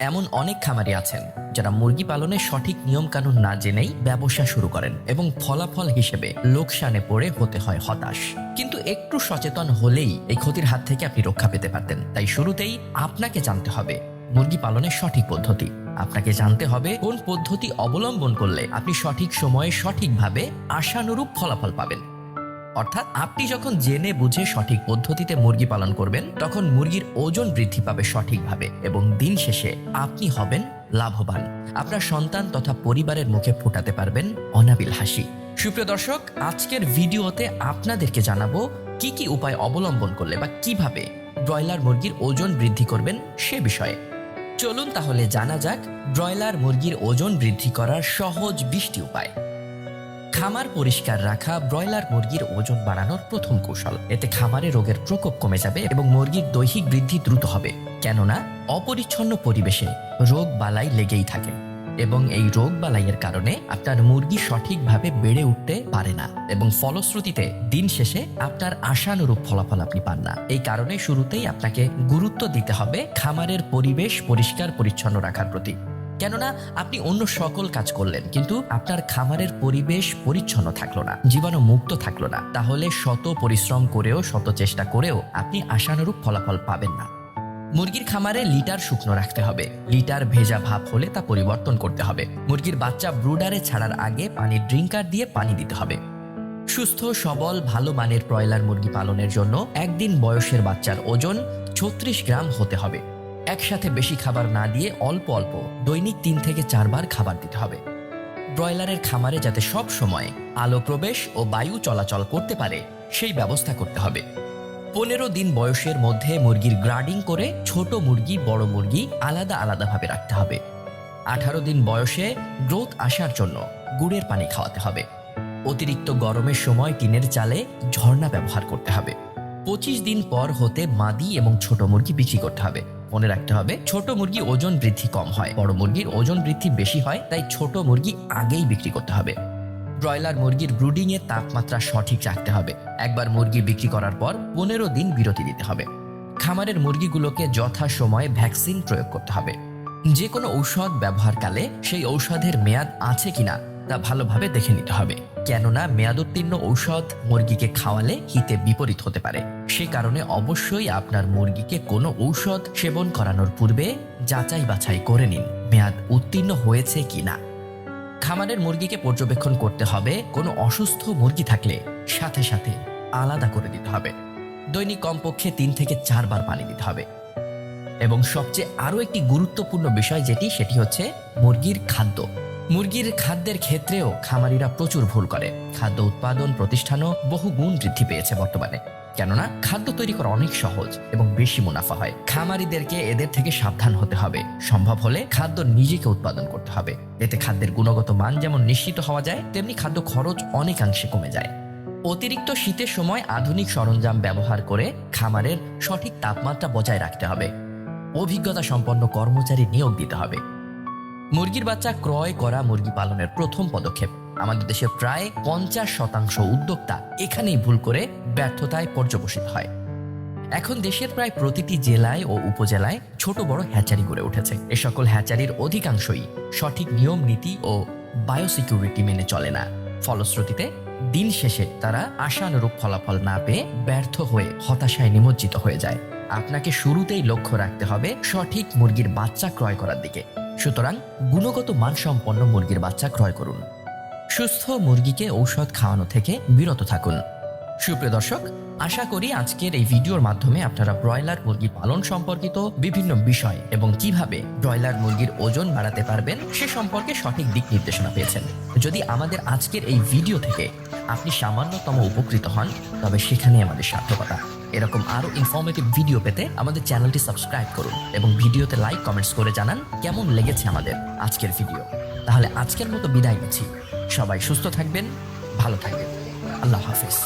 এমন অনেক খামারি আছেন যারা মুরগি পালনের সঠিক নিয়মকানুন না জেনেই ব্যবসা শুরু করেন এবং ফলাফল হিসেবে লোকসানে পড়ে হতে হয় হতাশ। কিন্তু একটু সচেতন হলেই এই ক্ষতির হাত থেকে আপনি রক্ষা পেতে পারতেন। তাই শুরুতেই আপনাকে জানতে হবে মুরগি পালনের সঠিক পদ্ধতি। আপনাকে জানতে হবে কোন পদ্ধতি অবলম্বন করলে আপনি সঠিক সময়ে সঠিকভাবে আশানুরূপ ফলাফল পাবেন। অর্থাৎ আপনি যখন জেনে বুঝে সঠিক পদ্ধতিতে মুরগি পালন করবেন, তখন মুরগির ওজন বৃদ্ধি পাবে সঠিকভাবে এবং দিন শেষে আপনি হবেন লাভবান। আপনার সন্তান তথা পরিবারের মুখে ফোটাতে পারবেন অনাবিল হাসি। সুপ্রিয় দর্শক, আজকের ভিডিওতে আপনাদেরকে জানাব কি কি উপায় অবলম্বন করলে বা কীভাবে ব্রয়লার মুরগির ওজন বৃদ্ধি করবেন সে বিষয়ে। চলুন তাহলে জানা যাক ব্রয়লার মুরগির ওজন বৃদ্ধি করার সহজ বিশটি উপায়। খামার পরিষ্কার রাখা, ব্রয়লার মুরগির ওজন বাড়ানোর প্রথম কৌশল। এতে খামারে রোগের প্রকোপ কমে যাবে এবং মুরগির দৈহিক বৃদ্ধি দ্রুত হবে। কেননা, অপরিচ্ছন্ন পরিবেশে রোগ বালাই লেগেই থাকে এবং এই রোগ বালাইয়ের কারণে আপনার মুরগি সঠিকভাবে বেড়ে উঠতে পারে না এবং ফলশ্রুতিতে দিন শেষে আপনার আশানুরূপ ফলাফল আপনি পান না। এই কারণে শুরুতেই আপনাকে গুরুত্ব দিতে হবে খামারের পরিবেশ পরিষ্কার পরিচ্ছন্ন রাখার প্রতি। কেননা আপনি অন্য সকল কাজ করলেন, কিন্তু আপনার খামারের পরিবেশ পরিচ্ছন্ন থাকল না, জীবাণু মুক্ত থাকল না। তাহলে শত পরিশ্রম করেও, শত চেষ্টা করেও আপনি আশানুরূপ ফলাফল পাবেন না। মুরগির খামারে লিটার শুকনো রাখতে হবে। লিটার ভেজা ভাব হলে তা পরিবর্তন করতে হবে। মুরগির বাচ্চা ব্রুডারে ছাড়ার আগে পানির ড্রিঙ্কার দিয়ে পানি দিতে হবে। সুস্থ, সবল, ভালো মানের ব্রয়লার মুরগি পালনের জন্য একদিন বয়সের বাচ্চার ওজন ছত্রিশ গ্রাম হতে হবে। একসাথে বেশি খাবার না দিয়ে অল্প অল্প দৈনিক তিন থেকে চারবার খাবার দিতে হবে। ব্রয়লারের খামারে যাতে সব সময় আলো প্রবেশ ও বায়ু চলাচল করতে পারে, সেই ব্যবস্থা করতে হবে। পনেরো দিন বয়সের মধ্যে মুরগির গ্রাডিং করে ছোট মুরগি, বড় মুরগি আলাদা আলাদাভাবে রাখতে হবে। আঠারো দিন বয়সে গ্রোথ আসার জন্য গুড়ের পানি খাওয়াতে হবে। অতিরিক্ত গরমের সময় টিনের চালে ঝর্ণা ব্যবহার করতে হবে। পঁচিশ দিন পর হতে মাদি এবং ছোট মুরগি বিক্রি করতে হবে। মনে রাখতে হবে, ছোট মুরগি ওজন বৃদ্ধি কম হয়। বড় মুরগির ওজন বৃদ্ধি বেশি হয়, তাই ছোট মুরগি আগেই বিক্রি করতে হবে। ব্রয়লার মুরগির ব্রুডিং এর তাপমাত্রা সঠিক রাখতে হবে। একবার মুরগি বিক্রি করার পর পনেরো দিন বিরতি দিতে হবে। খামারের মুরগিগুলোকে যথা সময়ে ভ্যাকসিন প্রয়োগ করতে হবে। যে কোনো ঔষধ ব্যবহারকালে সেই ঔষধের মেয়াদ আছে কিনা তা ভালোভাবে দেখে নিতে হবে। কেননা মেয়াদোত্তীর্ণ ঔষধ মুরগিকে খাওয়ালে হিতে বিপরীত হতে পারে। সে কারণে অবশ্যই আপনার মুরগিকে কোনো ঔষধ সেবন করানোর পূর্বে যাচাই বাছাই করে নিন, মেয়াদ উত্তীর্ণ হয়েছে কিনা খামারের মুরগিকে পর্যবেক্ষণ করতে হবে, কোনো অসুস্থ মুরগি থাকলে। সাথে সাথে আলাদা করে দিতে হবে। দৈনিক কমপক্ষে তিন থেকে চারবার পানি দিতে হবে। এবং সবচেয়ে আরও একটি গুরুত্বপূর্ণ বিষয় যেটি, সেটি হচ্ছে মুরগির খাদ্য। মুরগির খাদ্যের ক্ষেত্রেও খামারিরা প্রচুর ভুল করে। খাদ্য উৎপাদন প্রতিষ্ঠানও বহু গুণ বৃদ্ধি পেয়েছে বর্তমানে। কেননা, খাদ্য তৈরি করা অনেক সহজ এবং বেশি মুনাফা হয়। খামারিদেরকে এদের থেকে সাবধান হতে হবে। সম্ভব হলে খাদ্য নিজেকে উৎপাদন করতে হবে। এতে খাদ্যের গুণগত মান যেমন নিশ্চিত হওয়া যায়, তেমনি খাদ্য খরচ অনেকাংশে কমে যায়। অতিরিক্ত শীতের সময় আধুনিক সরঞ্জাম ব্যবহার করে খামারের সঠিক তাপমাত্রা বজায় রাখতে হবে। অভিজ্ঞতা সম্পন্ন কর্মচারী নিয়োগ দিতে হবে। মুরগির বাচ্চা ক্রয় করা মুরগি পালনের প্রথম পদক্ষেপ। আমাদের দেশে প্রায় পঞ্চাশ শতাংশ উদ্যোক্তা এখানেই ভুল করে ব্যর্থতায় পর্যবসিত হয়। এখন দেশের প্রায় প্রতিটি জেলায় ও উপজেলায় ছোট বড় হ্যাচারি গড়ে উঠেছে। এ সকল হ্যাচারির অধিকাংশই সঠিক নিয়ম, নীতি ও বায়োসিকিউরিটি মেনে চলে না। ফলশ্রুতিতে, দিন শেষে তারা আশানুরূপ ফলাফল না পেয়ে ব্যর্থ হয়ে হতাশায় নিমজ্জিত হয়ে যায়। আপনাকে শুরুতেই লক্ষ্য রাখতে হবে সঠিক মুরগির বাচ্চা ক্রয় করার দিকে। সুতরাং গুণগত মানসম্পন্ন মুরগির বাচ্চা ক্রয় করুন। সুস্থ মুরগিকে ঔষধ খাওয়ানো থেকে বিরত থাকুন। সুপ্রিয় দর্শক, আশা করি আজকের এই ভিডিওর মাধ্যমে আপনারা ব্রয়লার মুরগি পালন সম্পর্কিত বিভিন্ন বিষয় এবং কীভাবে ব্রয়লার মুরগির ওজন বাড়াতে পারবেন সে সম্পর্কে সঠিক দিক নির্দেশনা পেয়েছেন। যদি আমাদের আজকের এই ভিডিও থেকে আপনি সামান্যতম উপকৃত হন, তবে সেখানে আমাদের সার্থকতা। এরকম আরও ইনফরমেটিভ ভিডিও পেতে আমাদের চ্যানেলটি সাবস্ক্রাইব করুন এবং ভিডিওতে লাইক কমেন্টস করে জানান কেমন লেগেছে আমাদের আজকের ভিডিও তাহলে আজকের মতো বিদায় নিচ্ছি। সবাই সুস্থ থাকবেন, ভালো থাকবেন। আল্লাহ হাফিজ।